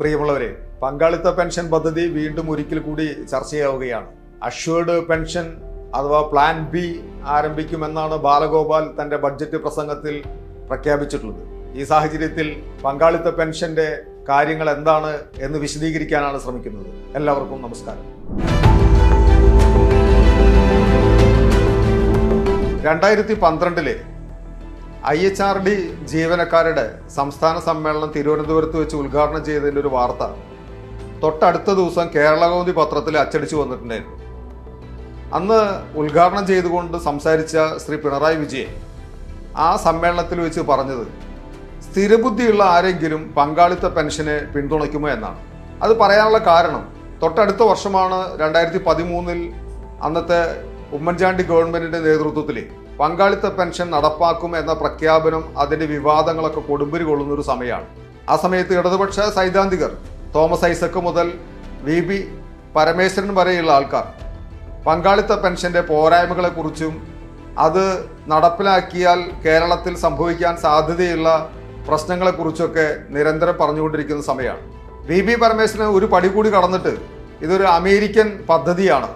പ്രിയമുള്ളവരെ പങ്കാളിത്ത പെൻഷൻ പദ്ധതി വീണ്ടും ഒരിക്കൽ കൂടി ചർച്ചയാവുകയാണ് അഷ്വേർഡ് പെൻഷൻ അഥവാ പ്ലാൻ ബി ആരംഭിക്കുമെന്നാണ് ബാലഗോപാൽ തന്റെ ബഡ്ജറ്റ് പ്രസംഗത്തിൽ പ്രഖ്യാപിച്ചിട്ടുള്ളത്. ഈ സാഹചര്യത്തിൽ പങ്കാളിത്ത പെൻഷന്റെ കാര്യങ്ങൾ എന്താണ് എന്ന് വിശദീകരിക്കാനാണ് ശ്രമിക്കുന്നത്. എല്ലാവർക്കും നമസ്കാരം. രണ്ടായിരത്തി പന്ത്രണ്ടിലെ ഐ എച്ച് ആർ ഡി ജീവനക്കാരുടെ സംസ്ഥാന സമ്മേളനം തിരുവനന്തപുരത്ത് വെച്ച് ഉദ്ഘാടനം ചെയ്തതിന്റെ ഒരു വാർത്ത തൊട്ടടുത്ത ദിവസം കേരളകൗമുദി പത്രത്തിൽ അച്ചടിച്ചു വന്നിട്ടുണ്ടായിരുന്നു. അന്ന് ഉദ്ഘാടനം ചെയ്തുകൊണ്ട് സംസാരിച്ച ശ്രീ പിണറായി വിജയൻ ആ സമ്മേളനത്തിൽ വെച്ച് പറഞ്ഞത് സ്ഥിരബുദ്ധിയുള്ള ആരെങ്കിലും പങ്കാളിത്ത പെൻഷനെ പിന്തുണയ്ക്കുമോ എന്നാണ്. അത് പറയാനുള്ള കാരണം തൊട്ടടുത്ത വർഷമാണ് രണ്ടായിരത്തി പതിമൂന്നിൽ അന്നത്തെ ഉമ്മൻചാണ്ടി ഗവൺമെന്റിന്റെ നേതൃത്വത്തിൽ പങ്കാളിത്ത പെൻഷൻ നടപ്പാക്കും എന്ന പ്രഖ്യാപനം അതിന്റെ വിവാദങ്ങളൊക്കെ കൊടുമ്പിരി കൊള്ളുന്ന ഒരു സമയമാണ്. ആ സമയത്ത് ഇടതുപക്ഷ സൈദ്ധാന്തികർ തോമസ് ഐസക്ക് മുതൽ വി ബി പരമേശ്വരൻ വരെയുള്ള ആൾക്കാർ പങ്കാളിത്ത പെൻഷന്റെ പോരായ്മകളെക്കുറിച്ചും അത് നടപ്പിലാക്കിയാൽ കേരളത്തിൽ സംഭവിക്കാൻ സാധ്യതയുള്ള പ്രശ്നങ്ങളെക്കുറിച്ചൊക്കെ നിരന്തരം പറഞ്ഞുകൊണ്ടിരിക്കുന്ന സമയമാണ്. വി ബി പരമേശ്വരൻ ഒരു പടി കൂടി കടന്നിട്ട് ഇതൊരു അമേരിക്കൻ പദ്ധതിയാണ്.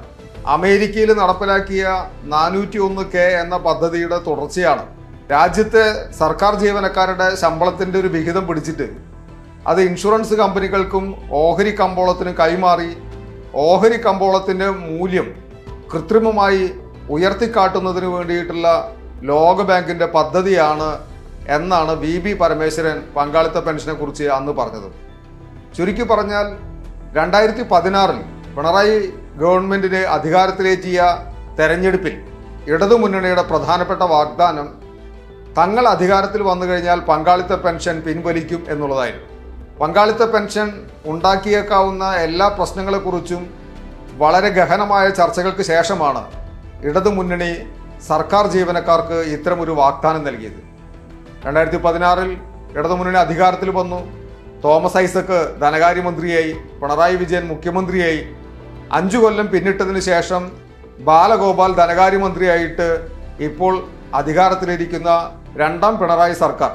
അമേരിക്കയിൽ നടപ്പിലാക്കിയ നാനൂറ്റി ഒന്ന് കെ എന്ന പദ്ധതിയുടെ തുടർച്ചയാണ്. രാജ്യത്തെ സർക്കാർ ജീവനക്കാരുടെ ശമ്പളത്തിന്റെ ഒരു വിഹിതം പിടിച്ചിട്ട് അത് ഇൻഷുറൻസ് കമ്പനികൾക്കും ഓഹരി കമ്പോളത്തിനും കൈമാറി ഓഹരി കമ്പോളത്തിന്റെ മൂല്യം കൃത്രിമമായി ഉയർത്തിക്കാട്ടുന്നതിന് വേണ്ടിയിട്ടുള്ള ലോകബാങ്കിന്റെ പദ്ധതിയാണ് എന്നാണ് വി ബി പരമേശ്വരൻ പങ്കാളിത്ത പെൻഷനെ കുറിച്ച് അന്ന് പറഞ്ഞത്. ചുരുക്കി പറഞ്ഞാൽ രണ്ടായിരത്തി പതിനാറിൽ പിണറായി ഗവൺമെന്റിനെ അധികാരത്തിലേറ്റിയ തെരഞ്ഞെടുപ്പിൽ ഇടതുമുന്നണിയുടെ പ്രധാനപ്പെട്ട വാഗ്ദാനം തങ്ങൾ അധികാരത്തിൽ വന്നു കഴിഞ്ഞാൽ പങ്കാളിത്ത പെൻഷൻ പിൻവലിക്കും എന്നുള്ളതായിരുന്നു. പങ്കാളിത്ത പെൻഷൻ ഉണ്ടാക്കിയേക്കാവുന്ന എല്ലാ പ്രശ്നങ്ങളെക്കുറിച്ചും വളരെ ഗഹനമായ ചർച്ചകൾക്ക് ശേഷമാണ് ഇടതുമുന്നണി സർക്കാർ ജീവനക്കാർക്ക് ഇത്തരമൊരു വാഗ്ദാനം നൽകിയത്. രണ്ടായിരത്തി പതിനാറിൽ ഇടതുമുന്നണി അധികാരത്തിൽ വന്നു. തോമസ് ഐസക്ക് ധനകാര്യമന്ത്രിയായി പിണറായി വിജയൻ മുഖ്യമന്ത്രിയായി അഞ്ചു കൊല്ലം പിന്നിട്ടതിന് ശേഷം ബാലഗോപാൽ ധനകാര്യമന്ത്രിയായിട്ട് ഇപ്പോൾ അധികാരത്തിലിരിക്കുന്ന രണ്ടാം പിണറായി സർക്കാർ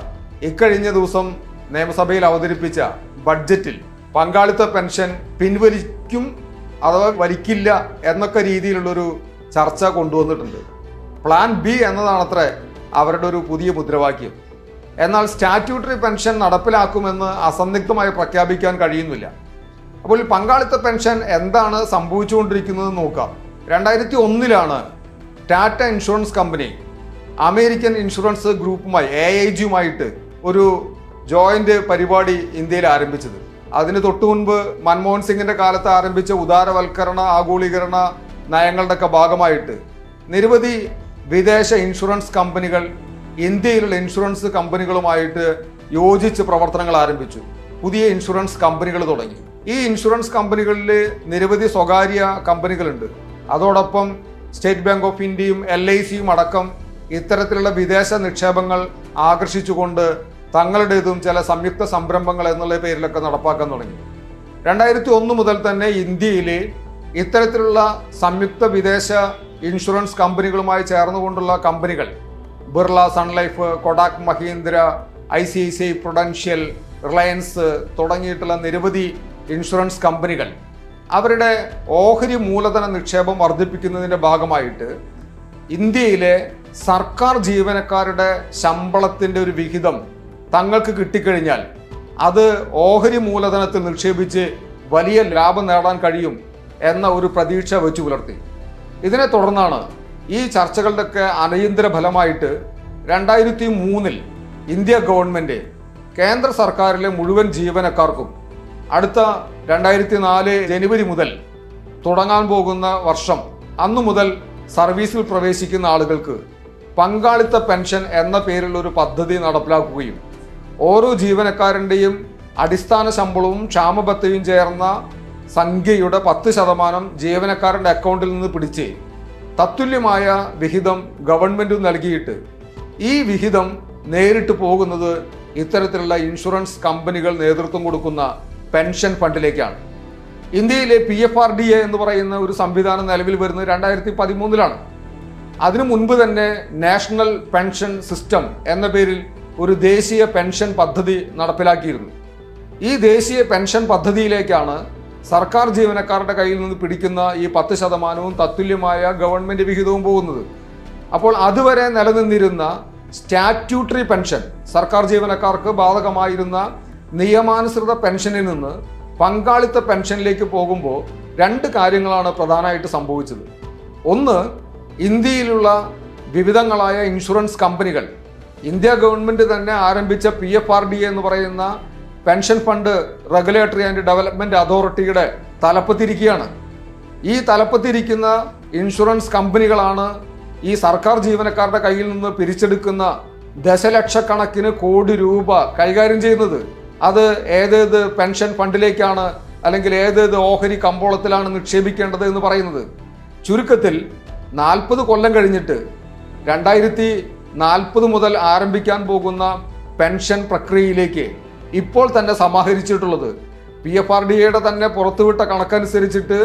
ഇക്കഴിഞ്ഞ ദിവസം നിയമസഭയിൽ അവതരിപ്പിച്ച ബഡ്ജറ്റിൽ പങ്കാളിത്ത പെൻഷൻ പിൻവലിക്കും അഥവാ വലിക്കില്ല എന്നൊക്കെ രീതിയിലുള്ളൊരു ചർച്ച കൊണ്ടുവന്നിട്ടുണ്ട്. പ്ലാൻ ബി എന്നതാണത്രേ അവരുടെ ഒരു പുതിയ മുദ്രാവാക്യം. എന്നാൽ സ്റ്റാറ്റ്യൂട്ടറി പെൻഷൻ നടപ്പിലാക്കുമെന്ന് അസന്നിഗ്ധമായി പ്രഖ്യാപിക്കാൻ കഴിയുന്നില്ല. അപ്പോൾ പങ്കാളിത്ത പെൻഷൻ എന്താണ് സംഭവിച്ചുകൊണ്ടിരിക്കുന്നത് നോക്കാം. രണ്ടായിരത്തി ഒന്നിലാണ് Tata insurance company American insurance ഗ്രൂപ്പുമായി എ ഐ ജിയുമായിട്ട് ഒരു ജോയിന്റ് പരിപാടി ഇന്ത്യയിൽ ആരംഭിച്ചത്. അതിന് തൊട്ടു മുൻപ് മൻമോഹൻ സിംഗിന്റെ കാലത്ത് ആരംഭിച്ച ഉദാരവൽക്കരണ ആഗോളീകരണ നയങ്ങളുടെയൊക്കെ ഭാഗമായിട്ട് നിരവധി വിദേശ ഇൻഷുറൻസ് കമ്പനികൾ ഇന്ത്യയിലുള്ള ഇൻഷുറൻസ് കമ്പനികളുമായിട്ട് യോജിച്ച് പ്രവർത്തനങ്ങൾ ആരംഭിച്ചു. പുതിയ ഇൻഷുറൻസ് കമ്പനികൾ തുടങ്ങി. ഈ ഇൻഷുറൻസ് കമ്പനികളിൽ നിരവധി സ്വകാര്യ കമ്പനികളുണ്ട്. അതോടൊപ്പം സ്റ്റേറ്റ് ബാങ്ക് ഓഫ് ഇന്ത്യയും എൽ ഐ സിയും അടക്കം ഇത്തരത്തിലുള്ള വിദേശ നിക്ഷേപങ്ങൾ ആകർഷിച്ചുകൊണ്ട് തങ്ങളുടേതും ചില സംയുക്ത സംരംഭങ്ങൾ എന്നുള്ള പേരിലൊക്കെ നടപ്പാക്കാൻ തുടങ്ങി. രണ്ടായിരത്തി ഒന്ന് മുതൽ തന്നെ ഇന്ത്യയിൽ ഇത്തരത്തിലുള്ള സംയുക്ത വിദേശ ഇൻഷുറൻസ് കമ്പനികളുമായി ചേർന്നുകൊണ്ടുള്ള കമ്പനികൾ Birla Sun Life Kotak Mahindra I C I C I Prudential Reliance തുടങ്ങിയിട്ടുള്ള നിരവധി ഇൻഷുറൻസ് കമ്പനികൾ അവരുടെ ഓഹരി മൂലധന നിക്ഷേപം വർദ്ധിപ്പിക്കുന്നതിന്റെ ഭാഗമായിട്ട് ഇന്ത്യയിലെ സർക്കാർ ജീവനക്കാരുടെ ശമ്പളത്തിന്റെ ഒരു വിഹിതം തങ്ങൾക്ക് കിട്ടിക്കഴിഞ്ഞാൽ അത് ഓഹരി മൂലധനത്തിൽ നിക്ഷേപിച്ച് വലിയ ലാഭം നേടാൻ കഴിയും എന്ന ഒരു പ്രതീക്ഷ വെച്ചു പുലർത്തി. ഇതിനെ തുടർന്നാണ് ഈ ചർച്ചകളുടെയൊക്കെ അനിയന്തര ഫലമായിട്ട് രണ്ടായിരത്തി മൂന്നിൽ ഇന്ത്യ ഗവൺമെന്റ് കേന്ദ്ര സർക്കാരിലെ മുഴുവൻ ജീവനക്കാർക്കും അടുത്ത രണ്ടായിരത്തി നാല് ജനുവരി മുതൽ തുടങ്ങാൻ പോകുന്ന വർഷം അന്നു മുതൽ സർവീസിൽ പ്രവേശിക്കുന്ന ആളുകൾക്ക് പങ്കാളിത്ത പെൻഷൻ എന്ന പേരിലുള്ള ഒരു പദ്ധതി നടപ്പിലാക്കുകയും ഓരോ ജീവനക്കാരന്റെയും അടിസ്ഥാന ശമ്പളവും ക്ഷാമബത്തയും ചേർന്ന സംഖ്യയുടെ പത്ത് ശതമാനം ജീവനക്കാരന്റെ അക്കൗണ്ടിൽ നിന്ന് പിടിച്ച് തത്തുല്യമായ വിഹിതം ഗവൺമെന്റ് നൽകിയിട്ട് ഈ വിഹിതം നേരിട്ട് പോകുന്നത് ഇത്തരത്തിലുള്ള ഇൻഷുറൻസ് കമ്പനികൾ നേതൃത്വം കൊടുക്കുന്ന പെൻഷൻ ഫണ്ടിലേക്കാണ്. ഇന്ത്യയിലെ P F R D A എന്ന് പറയുന്ന ഒരു സംവിധാനം നിലവിൽ വരുന്നത് രണ്ടായിരത്തി പതിമൂന്നിലാണ് അതിനു മുൻപ് തന്നെ നാഷണൽ പെൻഷൻ സിസ്റ്റം എന്ന പേരിൽ ഒരു ദേശീയ പെൻഷൻ പദ്ധതി നടപ്പിലാക്കിയിരുന്നു. ഈ ദേശീയ പെൻഷൻ പദ്ധതിയിലേക്കാണ് സർക്കാർ ജീവനക്കാരുടെ കയ്യിൽ നിന്ന് പിടിക്കുന്ന ഈ പത്ത് ശതമാനവും തത്തുല്യമായ ഗവൺമെന്റ് വിഹിതവും പോകുന്നത്. അപ്പോൾ അതുവരെ നിലനിന്നിരുന്ന സ്റ്റാറ്റ്യൂട്ടറി പെൻഷൻ സർക്കാർ ജീവനക്കാർക്ക് ബാധകമായിരുന്ന നിയമാനുസൃത പെൻഷനിൽ നിന്ന് പങ്കാളിത്ത പെൻഷനിലേക്ക് പോകുമ്പോൾ രണ്ട് കാര്യങ്ങളാണ് പ്രധാനമായിട്ട് സംഭവിച്ചത്. ഒന്ന് ഇന്ത്യയിലുള്ള വിവിധങ്ങളായ ഇൻഷുറൻസ് കമ്പനികൾ ഇന്ത്യ ഗവൺമെന്റ് തന്നെ ആരംഭിച്ച പി എഫ് ആർ ഡി എന്ന് പറയുന്ന pension fund regulatory and development അതോറിറ്റിയുടെ തലപ്പത്തിരിക്കുകയാണ്. ഈ തലപ്പത്തിരിക്കുന്ന ഇൻഷുറൻസ് കമ്പനികളാണ് ഈ സർക്കാർ ജീവനക്കാരുടെ കയ്യിൽ നിന്ന് പിരിച്ചെടുക്കുന്ന ദശലക്ഷക്കണക്കിന് കോടി രൂപ കൈകാര്യം ചെയ്യുന്നത്. അത് ഏതേത് പെൻഷൻ ഫണ്ടിലേക്കാണ് അല്ലെങ്കിൽ ഏതേത് ഓഹരി കമ്പോളത്തിലാണ് നിക്ഷേപിക്കേണ്ടത് എന്ന് പറയുന്നത്? ചുരുക്കത്തിൽ നാൽപ്പത് കൊല്ലം കഴിഞ്ഞിട്ട് രണ്ടായിരത്തി നാൽപ്പത് മുതൽ ആരംഭിക്കാൻ പോകുന്ന പെൻഷൻ പ്രക്രിയയിലേക്ക് ഇപ്പോൾ തന്നെ സമാഹരിച്ചിട്ടുള്ളത്. പി എഫ് ആർ ഡി എയുടെ തന്നെ പുറത്തുവിട്ട കണക്കനുസരിച്ചിട്ട്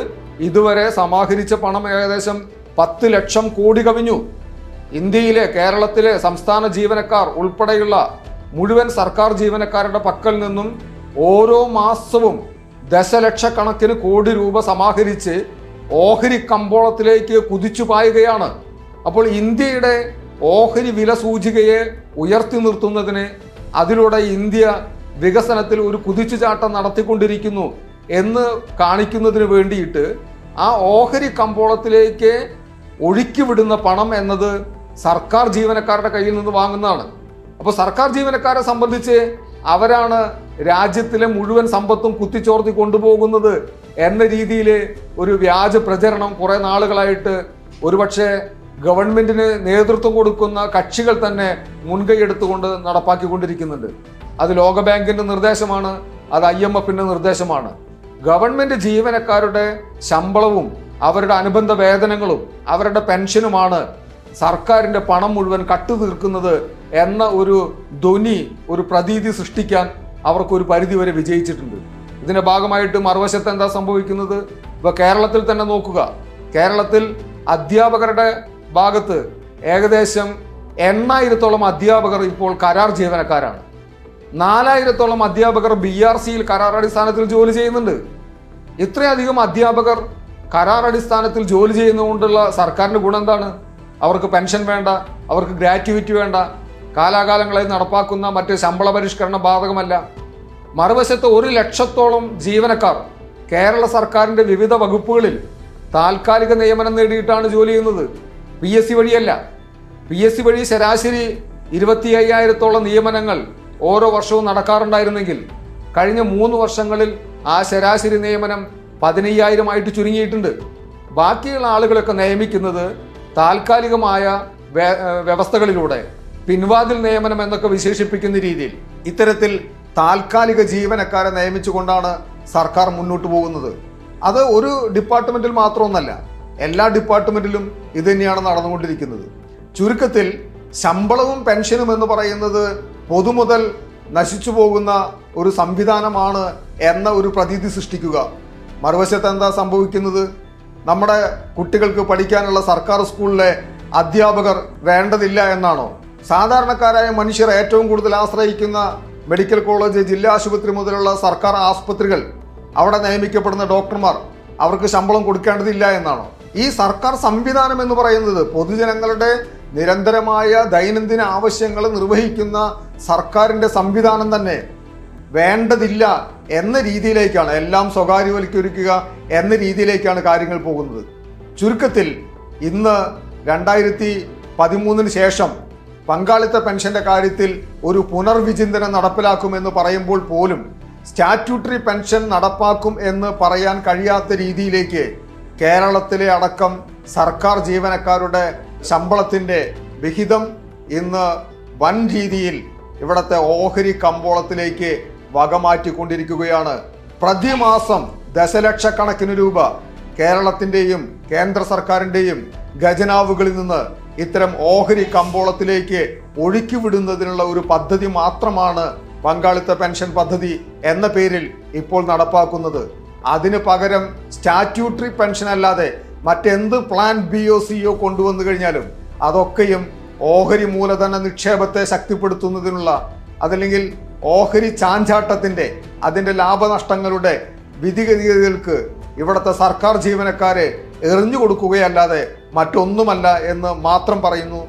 ഇതുവരെ സമാഹരിച്ച പണം ഏകദേശം പത്ത് ലക്ഷം കോടി കവിഞ്ഞു. ഇന്ത്യയിലെ കേരളത്തിലെ സംസ്ഥാന ജീവനക്കാർ ഉൾപ്പെടെയുള്ള മുഴുവൻ സർക്കാർ ജീവനക്കാരുടെ പക്കൽ നിന്നും ഓരോ മാസവും ദശലക്ഷക്കണക്കിന് കോടി രൂപ സമാഹരിച്ച് ഓഹരി കമ്പോളത്തിലേക്ക് കുതിച്ചു പായുകയാണ്. അപ്പോൾ ഇന്ത്യയുടെ ഓഹരി വില സൂചികയെ ഉയർത്തി നിർത്തുന്നതിന് അതിലൂടെ ഇന്ത്യ വികസനത്തിൽ ഒരു കുതിച്ചുചാട്ടം നടത്തിക്കൊണ്ടിരിക്കുന്നു എന്ന് കാണിക്കുന്നതിന് വേണ്ടിയിട്ട് ആ ഓഹരി കമ്പോളത്തിലേക്ക് ഒഴുക്കി വിടുന്ന പണം എന്നത് സർക്കാർ ജീവനക്കാരുടെ കയ്യിൽ നിന്ന് വാങ്ങുന്നതാണ്. അപ്പോൾ സർക്കാർ ജീവനക്കാരെ സംബന്ധിച്ച് അവരാണ് രാജ്യത്തിലെ മുഴുവൻ സമ്പത്തും കുത്തിച്ചോർത്തി കൊണ്ടുപോകുന്നത് എന്ന രീതിയിൽ ഒരു വ്യാജ പ്രചരണം കുറെ നാളുകളായിട്ട് ഒരുപക്ഷെ ഗവൺമെന്റിന് നേതൃത്വം കൊടുക്കുന്ന കക്ഷികൾ തന്നെ മുൻകൈ എടുത്തുകൊണ്ട് നടപ്പാക്കിക്കൊണ്ടിരിക്കുന്നുണ്ട്. അത് ലോകബാങ്കിന്റെ നിർദ്ദേശമാണ് അത് ഐ എം എഫിന്റെ നിർദ്ദേശമാണ്. ഗവൺമെന്റ് ജീവനക്കാരുടെ ശമ്പളവും അവരുടെ അനുബന്ധ വേതനങ്ങളും അവരുടെ പെൻഷനുമാണ് സർക്കാരിന്റെ പണം മുഴുവൻ കട്ടു തീർക്കുന്നത് എന്ന ഒരു ധ്വനി ഒരു പ്രതീതി സൃഷ്ടിക്കാൻ അവർക്കൊരു പരിധിവരെ വിജയിച്ചിട്ടുണ്ട്. ഇതിന്റെ ഭാഗമായിട്ട് മറുവശത്ത് എന്താ സംഭവിക്കുന്നത്? ഇപ്പോൾ കേരളത്തിൽ തന്നെ നോക്കുക. കേരളത്തിൽ അധ്യാപകരുടെ ഭാഗത്ത് ഏകദേശം എണ്ണായിരത്തോളം അധ്യാപകർ ഇപ്പോൾ കരാർ ജീവനക്കാരാണ്. നാലായിരത്തോളം അധ്യാപകർ ബി ആർ സിയിൽ കരാർ അടിസ്ഥാനത്തിൽ ജോലി ചെയ്യുന്നുണ്ട്. ഇത്രയധികം അധ്യാപകർ കരാർ അടിസ്ഥാനത്തിൽ ജോലി ചെയ്യുന്നതുകൊണ്ടുള്ള സർക്കാരിന്റെ ഗുണം എന്താണ്? അവർക്ക് പെൻഷൻ വേണ്ട അവർക്ക് ഗ്രാറ്റുവിറ്റി വേണ്ട കാലാകാലങ്ങളായി നടപ്പാക്കുന്ന മറ്റ് ശമ്പള പരിഷ്കരണം ബാധകമല്ല. മറുവശത്ത് ഒരു ലക്ഷത്തോളം ജീവനക്കാർ കേരള സർക്കാരിന്റെ വിവിധ വകുപ്പുകളിൽ താൽക്കാലിക നിയമനം നേടിയിട്ടാണ് ജോലി ചെയ്യുന്നത്. പി എസ് സി വഴിയല്ല. പി എസ് സി വഴി ശരാശരി ഇരുപത്തി അയ്യായിരത്തോളം നിയമനങ്ങൾ ഓരോ വർഷവും നടക്കാറുണ്ടായിരുന്നെങ്കിൽ കഴിഞ്ഞ മൂന്ന് വർഷങ്ങളിൽ ആ ശരാശരി നിയമനം പതിനയ്യായിരമായിട്ട് ചുരുങ്ങിയിട്ടുണ്ട്. ബാക്കിയുള്ള ആളുകളൊക്കെ നിയമിക്കുന്നത് താൽക്കാലികമായ വ്യവസ്ഥകളിലൂടെ പിൻവാതിൽ നിയമനം എന്നൊക്കെ വിശേഷിപ്പിക്കുന്ന രീതിയിൽ ഇത്തരത്തിൽ താൽക്കാലിക ജീവനക്കാരെ നിയമിച്ചുകൊണ്ടാണ് സർക്കാർ മുന്നോട്ട് പോകുന്നത്. അത് ഒരു ഡിപ്പാർട്ട്മെന്റിൽ മാത്രമൊന്നല്ല എല്ലാ ഡിപ്പാർട്ട്മെന്റിലും ഇത് തന്നെയാണ് നടന്നുകൊണ്ടിരിക്കുന്നത്. ചുരുക്കത്തിൽ ശമ്പളവും പെൻഷനും എന്ന് പറയുന്നത് പൊതുമുതൽ നശിച്ചു പോകുന്ന ഒരു സംവിധാനമാണ് എന്ന ഒരു പ്രതീതി സൃഷ്ടിക്കുക. മറുവശത്ത് എന്താ സംഭവിക്കുന്നത്? നമ്മുടെ കുട്ടികൾക്ക് പഠിക്കാനുള്ള സർക്കാർ സ്കൂളിലെ അധ്യാപകർ വേണ്ടതില്ല എന്നാണോ? സാധാരണക്കാരായ മനുഷ്യർ ഏറ്റവും കൂടുതൽ ആശ്രയിക്കുന്ന മെഡിക്കൽ കോളേജ് ജില്ലാ ആശുപത്രി മുതലുള്ള സർക്കാർ ആസ്പത്രികൾ അവിടെ നിയമിക്കപ്പെടുന്ന ഡോക്ടർമാർ അവർക്ക് ശമ്പളം കൊടുക്കേണ്ടതില്ല എന്നാണോ? ഈ സർക്കാർ സംവിധാനം എന്ന് പറയുന്നത് പൊതുജനങ്ങളുടെ നിരന്തരമായ ദൈനംദിന ആവശ്യങ്ങൾ നിർവഹിക്കുന്ന സർക്കാരിന്റെ സംവിധാനം തന്നെ വേണ്ടതില്ല എന്ന രീതിയിലേക്കാണ് എല്ലാം സ്വകാര്യവൽക്കരിക്കുക എന്ന രീതിയിലേക്കാണ് കാര്യങ്ങൾ പോകുന്നത്. ചുരുക്കത്തിൽ ഇന്ന് രണ്ടായിരത്തി പതിമൂന്നിന് ശേഷം പങ്കാളിത്ത പെൻഷന്റെ കാര്യത്തിൽ ഒരു പുനർവിചിന്തനം നടപ്പിലാക്കുമെന്ന് പറയുമ്പോൾ പോലും സ്റ്റാറ്റ്യൂട്ടറി പെൻഷൻ നടപ്പാക്കും എന്ന് പറയാൻ കഴിയാത്ത രീതിയിലേക്ക് കേരളത്തിലെ അടക്കം സർക്കാർ ജീവനക്കാരുടെ ശമ്പളത്തിന്റെ വിഹിതം ഇന്ന് വൻ രീതിയിൽ ഇവിടുത്തെ ഓഹരി കമ്പോളത്തിലേക്ക് വകമാറ്റിക്കൊണ്ടിരിക്കുകയാണ്. പ്രതിമാസം ദശലക്ഷക്കണക്കിന് രൂപ കേരളത്തിന്റെയും കേന്ദ്ര സർക്കാരിന്റെയും ഖജനാവുകളിൽ നിന്ന് ഇത്തരം ഓഹരി കമ്പോളത്തിലേക്ക് ഒഴുക്കിവിടുന്നതിനുള്ള ഒരു പദ്ധതി മാത്രമാണ് പങ്കാളിത്ത പെൻഷൻ പദ്ധതി എന്ന പേരിൽ ഇപ്പോൾ നടപ്പാക്കുന്നത്. അതിന് പകരം സ്റ്റാറ്റ്യൂട്ടറി പെൻഷൻ അല്ലാതെ മറ്റെന്ത് പ്ലാൻ ബി ഒ സിഒ കൊണ്ടുവന്നു കഴിഞ്ഞാലും അതൊക്കെയും ഓഹരി മൂലധന നിക്ഷേപത്തെ ശക്തിപ്പെടുത്തുന്നതിനുള്ള അതല്ലെങ്കിൽ ഓഹരി ചാഞ്ചാട്ടത്തിന്റെ അതിന്റെ ലാഭനഷ്ടങ്ങളുടെ വിധിഗതികൾക്ക് ഇവിടുത്തെ സർക്കാർ ജീവനക്കാരെ എറിഞ്ഞു കൊടുക്കുകയല്ലാതെ മറ്റൊന്നുമല്ല എന്ന് മാത്രം പറയുന്നു